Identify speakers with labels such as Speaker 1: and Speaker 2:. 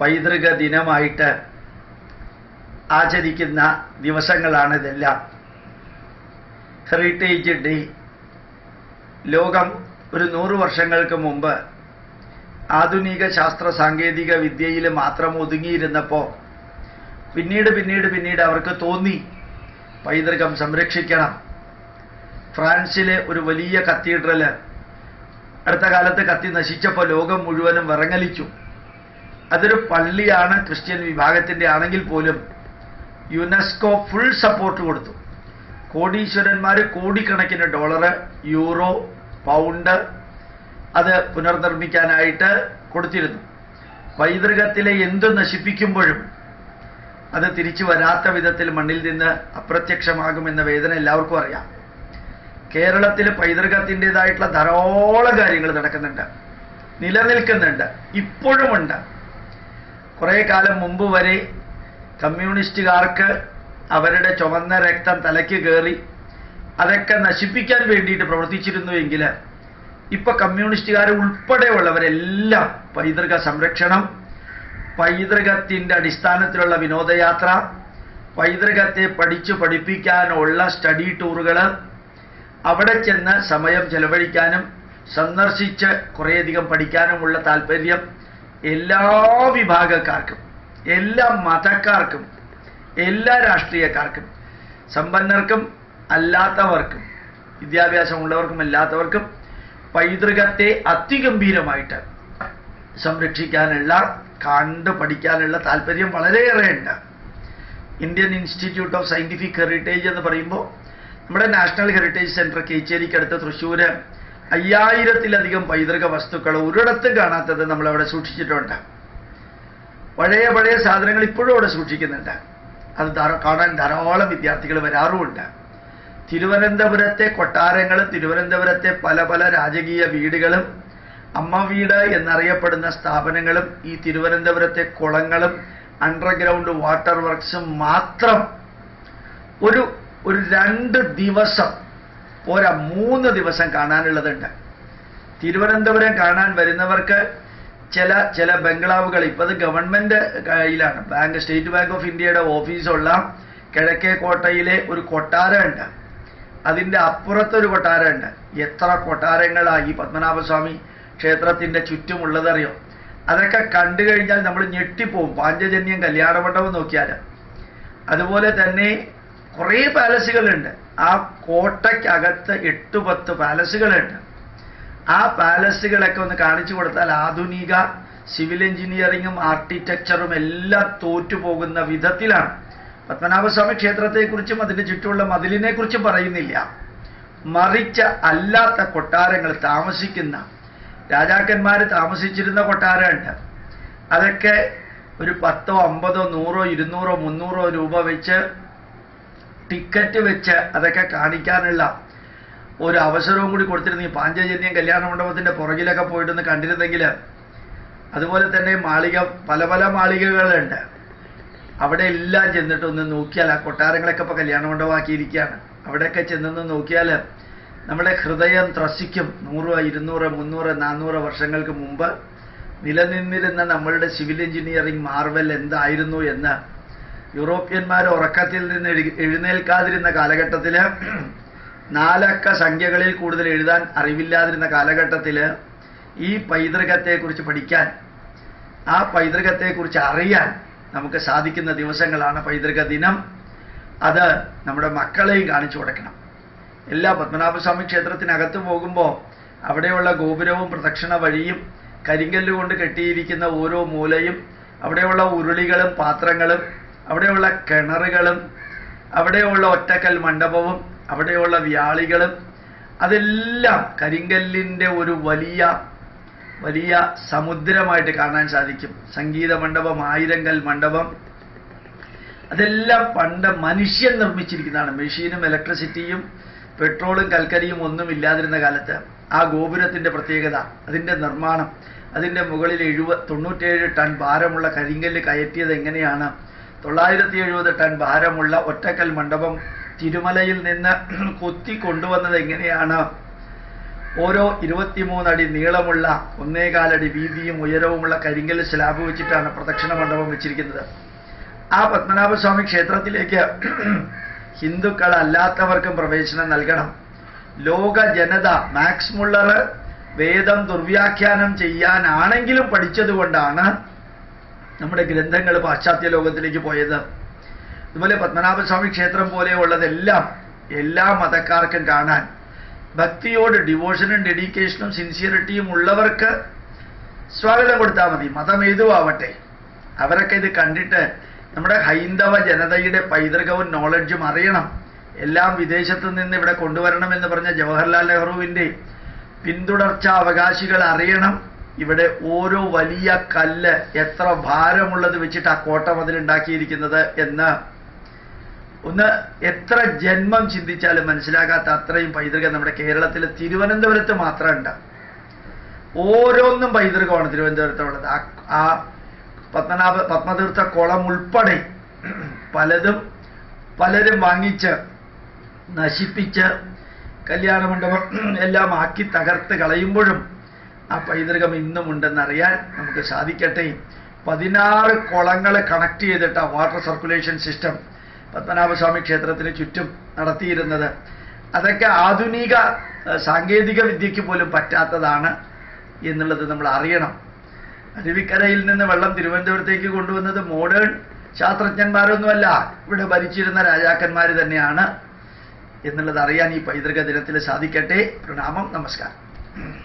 Speaker 1: പൈതൃക ദിനമായിട്ട് ആചരിക്കുന്ന ദിവസങ്ങളാണ് ഇതെല്ലാം. ഹെറിറ്റേജ് ഡേ ലോകം ഒരു നൂറ് വർഷങ്ങൾക്ക് മുമ്പ് ആധുനിക ശാസ്ത്ര സാങ്കേതിക വിദ്യയിൽ മാത്രം ഒതുങ്ങിയിരുന്നപ്പോൾ പിന്നീട് പിന്നീട് പിന്നീട് അവർക്ക് തോന്നി പൈതൃകം സംരക്ഷിക്കണം. ഫ്രാൻസിലെ ഒരു വലിയ കത്തീഡ്രൽ അടുത്ത കാലത്ത് കത്തി നശിച്ചപ്പോൾ ലോകം മുഴുവനും വിറങ്ങലിച്ചു. അതൊരു പള്ളിയാണ് ക്രിസ്ത്യൻ വിഭാഗത്തിന്റെ ആണെങ്കിൽ പോലും യുനെസ്കോ ഫുൾ സപ്പോർട്ട് കൊടുത്തു. കോടീശ്വരന്മാർ കോടിക്കണക്കിന് ഡോളർ യൂറോ പൗണ്ട് അത് പുനർനിർമ്മിക്കാനായിട്ട് കൊടുത്തിരുന്നു. പൈതൃകത്തിലെ എന്ത് നശിപ്പിക്കുമ്പോഴും അത് തിരിച്ചു വരാത്ത വിധത്തിൽ മണ്ണിൽ നിന്ന് അപ്രത്യക്ഷമാകുമെന്ന വേദന എല്ലാവർക്കും അറിയാം. കേരളത്തിൽ പൈതൃകത്തിന്റെതായിട്ടുള്ള ധാരാളം കാര്യങ്ങൾ നടക്കുന്നുണ്ട് നിലനിൽക്കുന്നുണ്ട് ഇപ്പോഴുമുണ്ട്. കുറേ കാലം മുമ്പ് വരെ കമ്മ്യൂണിസ്റ്റുകാർക്ക് അവരുടെ ചുമന്ന രക്തം തലയ്ക്ക് കയറി അതൊക്കെ നശിപ്പിക്കാൻ വേണ്ടിയിട്ട് പ്രവർത്തിച്ചിരുന്നുവെങ്കിൽ ഇപ്പൊ കമ്മ്യൂണിസ്റ്റുകാർ ഉൾപ്പെടെയുള്ളവരെല്ലാം പൈതൃക സംരക്ഷണം പൈതൃകത്തിന്റെ അടിസ്ഥാനത്തിലുള്ള വിനോദയാത്ര പൈതൃകത്തെ പഠിച്ചു പഠിപ്പിക്കാനുള്ള സ്റ്റഡി ടൂറുകൾ അവിടെ ചെന്ന് സമയം ചെലവഴിക്കാനും സന്ദർശിച്ച് കുറേയധികം പഠിക്കാനുമുള്ള താല്പര്യം എല്ലാ വിഭാഗക്കാർക്കും എല്ലാ മതക്കാർക്കും എല്ലാ രാഷ്ട്രീയക്കാർക്കും സമ്പന്നർക്കും അല്ലാത്തവർക്കും വിദ്യാഭ്യാസമുള്ളവർക്കും അല്ലാത്തവർക്കും പൈതൃകത്തെ അതിഗംഭീരമായിട്ട് സംരക്ഷിക്കാനുള്ള കണ്ട് പഠിക്കാനുള്ള താല്പര്യം വളരെയേറെ ഉണ്ട് Indian institute of scientific heritage എന്ന് പറയുമ്പോൾ നമ്മുടെ നാഷണൽ ഹെറിറ്റേജ് സെന്റർ കേച്ചേരിക്കടുത്ത് തൃശ്ശൂര് അയ്യായിരത്തിലധികം പൈതൃക വസ്തുക്കൾ ഒരിടത്തും കാണാത്തത് നമ്മൾ അവിടെ സൂക്ഷിച്ചിട്ടുണ്ട്. പഴയ പഴയ സാധനങ്ങൾ ഇപ്പോഴും അവിടെ സൂക്ഷിക്കുന്നുണ്ട്. അത് കാണാൻ ധാരാളം വിദ്യാർത്ഥികൾ വരാറുമുണ്ട്. തിരുവനന്തപുരത്തെ കൊട്ടാരങ്ങളും തിരുവനന്തപുരത്തെ പല പല രാജകീയ വീടുകളും അമ്മ വീട് എന്നറിയപ്പെടുന്ന സ്ഥാപനങ്ങളും ഈ തിരുവനന്തപുരത്തെ കുളങ്ങളും അണ്ടർഗ്രൗണ്ട് വാട്ടർ വർക്ക്സും മാത്രം ഒരു ഒരു രണ്ട് ദിവസം പോരാ മൂന്ന് ദിവസം കാണാനുള്ളതുണ്ട്. തിരുവനന്തപുരം കാണാൻ വരുന്നവർക്ക് ചില ചില ബംഗ്ലാവുകൾ ഇപ്പൊ അത് ഗവൺമെന്റ് കയ്യിലാണ് ബാങ്ക് സ്റ്റേറ്റ് ബാങ്ക് ഓഫ് ഇന്ത്യയുടെ ഓഫീസുള്ള കിഴക്കേ കോട്ടയിലെ ഒരു കൊട്ടാരമുണ്ട്. അതിന്റെ അപ്പുറത്തൊരു കൊട്ടാരമുണ്ട്. എത്ര കൊട്ടാരങ്ങളാ ഈ പത്മനാഭസ്വാമി ക്ഷേത്രത്തിന്റെ ചുറ്റുമുള്ളതറിയോ? അതൊക്കെ കണ്ടു കഴിഞ്ഞാൽ നമ്മൾ ഞെട്ടിപ്പോവും. പാഞ്ചജന്യം കല്യാണ മണ്ഡപം നോക്കിയാൽ അതുപോലെ തന്നെ കുറേ പാലസുകളുണ്ട്. ആ കോട്ടയ്ക്കകത്ത് എട്ട് പത്ത് പാലസുകളുണ്ട്. ആ പാലസുകളൊക്കെ ഒന്ന് കാണിച്ചു കൊടുത്താൽ ആധുനിക സിവിൽ എഞ്ചിനീയറിങ്ങും ആർക്കിടെക്ചറും എല്ലാം തോറ്റുപോകുന്ന വിധത്തിലാണ്. പത്മനാഭസ്വാമി ക്ഷേത്രത്തെക്കുറിച്ചും അതിന്റെ ചുറ്റുമുള്ള മതിലിനെ കുറിച്ചും പറയുന്നില്ല. മറിച്ച അല്ലാത്ത കൊട്ടാരങ്ങൾ താമസിക്കുന്ന രാജാക്കന്മാർ താമസിച്ചിരുന്ന കൊട്ടാരമുണ്ട്. അതൊക്കെ ഒരു പത്തോ അമ്പതോ നൂറോ ഇരുന്നൂറോ മുന്നൂറോ രൂപ വെച്ച് ടിക്കറ്റ് വെച്ച് അതൊക്കെ കാണിക്കാനുള്ള ഒരു അവസരവും കൂടി കൊടുത്തിരുന്നു. ഈ പാഞ്ചജന്യം കല്യാണ മണ്ഡപത്തിന്റെ പുറകിലൊക്കെ പോയിട്ടൊന്ന് കണ്ടിരുന്നെങ്കിൽ അതുപോലെ തന്നെ മാളിക പല പല മാളികകളുണ്ട്. അവിടെ എല്ലാം ചെന്നിട്ട് ഒന്ന് നോക്കിയാൽ ആ കൊട്ടാരങ്ങളൊക്കെ ഇപ്പൊ കല്യാണ മണ്ഡപമാക്കിയിരിക്കുകയാണ്. അവിടെയൊക്കെ ചെന്നൊന്ന് നോക്കിയാൽ നമ്മുടെ ഹൃദയം ത്രസിക്കും. നൂറ് ഇരുന്നൂറ് മുന്നൂറ് നാന്നൂറ് വർഷങ്ങൾക്ക് മുമ്പ് നിലനിന്നിരുന്ന നമ്മളുടെ സിവിൽ എഞ്ചിനീയറിംഗ് മാർവൽ എന്തായിരുന്നു എന്ന് യൂറോപ്യന്മാർ ഉറക്കത്തിൽ നിന്ന് എഴു- എഴുന്നേൽക്കാതിരുന്ന കാലഘട്ടത്തിൽ നാലക്ക സംഖ്യകളിൽ കൂടുതൽ എഴുതാൻ അറിവില്ലാതിരുന്ന കാലഘട്ടത്തിൽ ഈ പൈതൃകത്തെക്കുറിച്ച് പഠിക്കാൻ ആ പൈതൃകത്തെക്കുറിച്ച് അറിയാൻ നമുക്ക് സാധിക്കുന്ന ദിവസങ്ങളാണ് പൈതൃക ദിനം. അത് നമ്മുടെ മക്കളെയും കാണിച്ചു കൊടുക്കണം. എല്ലാ പത്മനാഭസ്വാമി ക്ഷേത്രത്തിനകത്ത് പോകുമ്പോൾ അവിടെയുള്ള ഗോപുരവും പ്രദക്ഷിണ വഴിയും കരിങ്കല്ലുകൊണ്ട് കെട്ടിയിരിക്കുന്ന ഓരോ മൂലയും അവിടെയുള്ള ഉരുളികളും പാത്രങ്ങളും അവിടെയുള്ള കിണറുകളും അവിടെയുള്ള ഒറ്റക്കൽ മണ്ഡപവും അവിടെയുള്ള വ്യാളികളും അതെല്ലാം കരിങ്കല്ലിന്റെ ഒരു വലിയ വലിയ സമുദ്രമായിട്ട് കാണാൻ സാധിക്കും. സംഗീത മണ്ഡപം ആയിരങ്കൽ മണ്ഡപം. അതെല്ലാം പണ്ട് മനുഷ്യൻ നിർമ്മിച്ചിരിക്കുന്നതാണ്. മെഷീനും ഇലക്ട്രിസിറ്റിയും പെട്രോളും കൽക്കരിയും ഒന്നും ഇല്ലാതിരുന്ന കാലത്ത് ആ ഗോപുരത്തിന്റെ പ്രത്യേകത അതിന്റെ നിർമ്മാണം. അതിന്റെ മുകളിൽ എഴുപ തൊണ്ണൂറ്റേഴ് ടൺ ഭാരമുള്ള കരിങ്കല്ല് കയറ്റിയത് എങ്ങനെയാണ്? തൊള്ളായിരത്തി എഴുപത് ടൺ ഭാരമുള്ള ഒറ്റക്കൽ മണ്ഡപം തിരുമലയിൽ നിന്ന് കൊത്തി കൊണ്ടുവന്നത് എങ്ങനെയാണ്? ഓരോ ഇരുപത്തിമൂന്നടി നീളമുള്ള ഒന്നേകാലടി വീതിയും ഉയരവുമുള്ള കരിങ്കൽ സ്ലാബ് വെച്ചിട്ടാണ് പ്രദക്ഷിണ മണ്ഡപം വെച്ചിരിക്കുന്നത്. ആ പത്മനാഭസ്വാമി ക്ഷേത്രത്തിലേക്ക് ഹിന്ദുക്കൾ അല്ലാത്തവർക്കും പ്രവേശനം നൽകണം. ലോക ജനത മാക്സ് മുള്ളർ വേദം ദുർവ്യാഖ്യാനം ചെയ്യാനാണെങ്കിലും പഠിച്ചതുകൊണ്ടാണ് നമ്മുടെ ഗ്രന്ഥങ്ങൾ പാശ്ചാത്യ ലോകത്തിലേക്ക് പോയത്. അതുപോലെ പത്മനാഭസ്വാമി ക്ഷേത്രം പോലെയുള്ളതെല്ലാം എല്ലാ മതക്കാർക്കും കാണാൻ ഭക്തിയോട് ഡിവോഷനും ഡെഡിക്കേഷനും സിൻസിയറിറ്റിയും ഉള്ളവർക്ക് സ്വാഗതം കൊടുത്താൽ മതി. മതം ഏതുവാവട്ടെ. അവരൊക്കെ ഇത് കണ്ടിട്ട് നമ്മുടെ ഹൈന്ദവ ജനതയുടെ പൈതൃകവും നോളജും അറിയണം. എല്ലാം വിദേശത്ത് നിന്ന് ഇവിടെ കൊണ്ടുവരണം എന്ന് പറഞ്ഞ ജവഹർലാൽ നെഹ്റുവിന്റെ പിന്തുടർച്ച അവകാശികൾ അറിയണം. ഇവിടെ ഓരോ വലിയ കല്ല് എത്ര ഭാരമുള്ളത് വെച്ചിട്ട് ആ കോട്ട മതിലുണ്ടാക്കിയിരിക്കുന്നത് എന്ന് ഒന്ന് എത്ര ജന്മം ചിന്തിച്ചാലും മനസ്സിലാകാത്ത അത്രയും പൈതൃകം നമ്മുടെ കേരളത്തിൽ തിരുവനന്തപുരത്ത് മാത്രമുണ്ട്. ഓരോന്നും പൈതൃകമാണ് തിരുവനന്തപുരത്തുള്ളത്. ആ പത്മനാഭ പത്മതീർത്ഥ കുളം ഉൾപ്പെടെ പലതും പലരും വാങ്ങിച്ച് നശിപ്പിച്ച് കല്യാണ മണ്ഡപം എല്ലാം ആക്കി തകർത്ത് കളയുമ്പോഴും ആ പൈതൃകം ഇന്നും ഉണ്ടെന്നറിയാൻ നമുക്ക് സാധിക്കട്ടെ. പതിനാറ് കുളങ്ങളെ കണക്ട് ചെയ്തിട്ട് വാട്ടർ സർക്കുലേഷൻ സിസ്റ്റം പത്മനാഭസ്വാമി ക്ഷേത്രത്തിന് ചുറ്റും നടത്തിയിരുന്നത്. അതൊക്കെ ആധുനിക സാങ്കേതിക വിദ്യയ്ക്ക് പോലും പറ്റാത്തതാണ് എന്നുള്ളത് നമ്മൾ അറിയണം. അരുവിക്കരയിൽ നിന്ന് വെള്ളം തിരുവനന്തപുരത്തേക്ക് കൊണ്ടുവന്നത് മോഡേൺ ശാസ്ത്രജ്ഞന്മാരൊന്നുമല്ല. ഇവിടെ ഭരിച്ചിരുന്ന രാജാക്കന്മാർ തന്നെയാണ് എന്നുള്ളത് അറിയാൻ ഈ പൈതൃക ദിനത്തിൽ സാധിക്കട്ടെ. പ്രണാമം നമസ്കാരം.